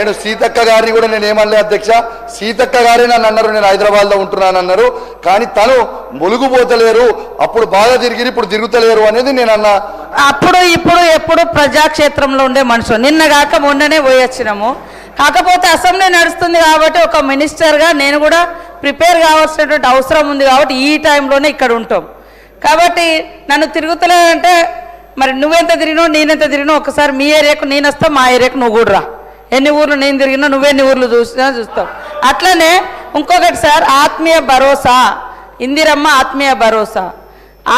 నేను సీతక్క గారిని కూడా నేను ఏమనలే అధ్యక్ష. సీతక్క గారే నన్ను అన్నారు నేను హైదరాబాద్లో ఉంటున్నానన్నారు కానీ తను ములుగుపోతలేరు అప్పుడు బాగా తిరిగి ఇప్పుడు తిరుగుతలేరు అనేది నేను అన్నా. అప్పుడు ఇప్పుడు ఎప్పుడు ప్రజాక్షేత్రంలో ఉండే మనుషులు. నిన్న కాక మొన్ననే పోయొచ్చినాము. కాకపోతే అసెంబ్లీ నడుస్తుంది కాబట్టి ఒక మినిస్టర్గా నేను కూడా ప్రిపేర్ కావాల్సినటువంటి అవసరం ఉంది కాబట్టి ఈ టైంలోనే ఇక్కడ ఉంటాం. కాబట్టి నన్ను తిరుగుతలేదంటే మరి నువ్వెంత తిరిగినావు నేనెంత తిరిగినావు ఒకసారి మీ ఏరియాకు నేను వస్తా మా ఏరియాకు నువ్వు కూడా రా. ఎన్ని ఊర్లు నేను తిరిగినా నువ్వెన్ని ఊర్లు చూసినా చూస్తావు. అట్లనే ఇంకొకటి సార్ ఆత్మీయ భరోసా. ఇందిరమ్మ ఆత్మీయ భరోసా.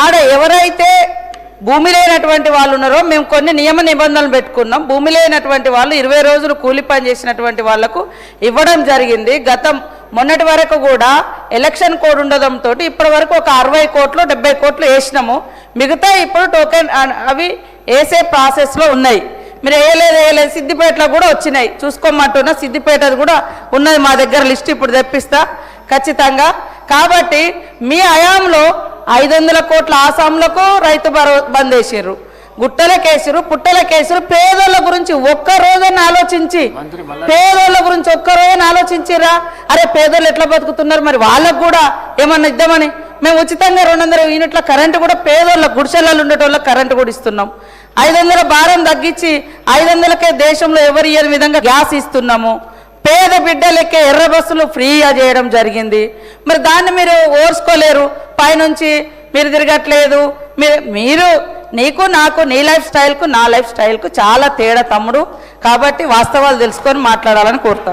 ఆడ ఎవరైతే భూమి లేనటువంటి వాళ్ళు ఉన్నారో మేము కొన్ని నియమ నిబంధనలు పెట్టుకున్నాం. భూమి లేనటువంటి వాళ్ళు ఇరవై రోజులు కూలి పని చేసినటువంటి వాళ్ళకు ఇవ్వడం జరిగింది. గతం మొన్నటి వరకు కూడా ఎలక్షన్ కోడ్ ఉండడంతో ఇప్పటి వరకు ఒక అరవై కోట్లు డెబ్బై కోట్లు వేసినాము. మిగతా ఇప్పుడు టోకెన్ అవి వేసే ప్రాసెస్లో ఉన్నాయి. మీరు వేయలేదు వేయలేదు. సిద్దిపేటలో కూడా వచ్చినాయి. చూసుకోమంటున్నా. సిద్దిపేటది కూడా ఉన్నది మా దగ్గర లిస్ట్ ఇప్పుడు తెప్పిస్తా. ఖచ్చితంగా. కాబట్టి మీ హయాంలో ఐదు వందల కోట్ల ఆసాంలకు రైతు బంద్ వేసారు గుట్టల కేసురు పుట్టల కేసురు పేదోళ్ళ గురించి ఒక్క రోజున ఆలోచించి పేదోళ్ళ గురించి ఒక్క రోజున ఆలోచించిరా అరే పేదోళ్ళు ఎట్లా బతుకుతున్నారు మరి? వాళ్ళకు కూడా ఏమన్నా ఇద్దామని? మేము ఉచితంగా రెండు వందల యూనిట్ల కరెంటు కూడా పేదోళ్ళ గుడిసెలలో ఉండేటోళ్ళకి కరెంటు కూడా ఇస్తున్నాం. ఐదు వందల భారం తగ్గించి ఐదు వందలకే దేశంలో ఎవరు ఇయ్యని విధంగా గ్యాస్ ఇస్తున్నాము? పేద బిడ్డలకే ఎర్ర బస్సులు ఫ్రీగా చేయడం జరిగింది. మరి దాన్ని మీరు ఓర్చుకోలేరు. పైనుంచి మీరు తిరగట్లేదు. మీరు మీరు నీకు నాకు నీ లైఫ్ స్టైల్కు నా లైఫ్ స్టైల్కు చాలా తేడా తమ్ముడు. కాబట్టి వాస్తవాలు తెలుసుకొని మాట్లాడాలని కోరుతాను.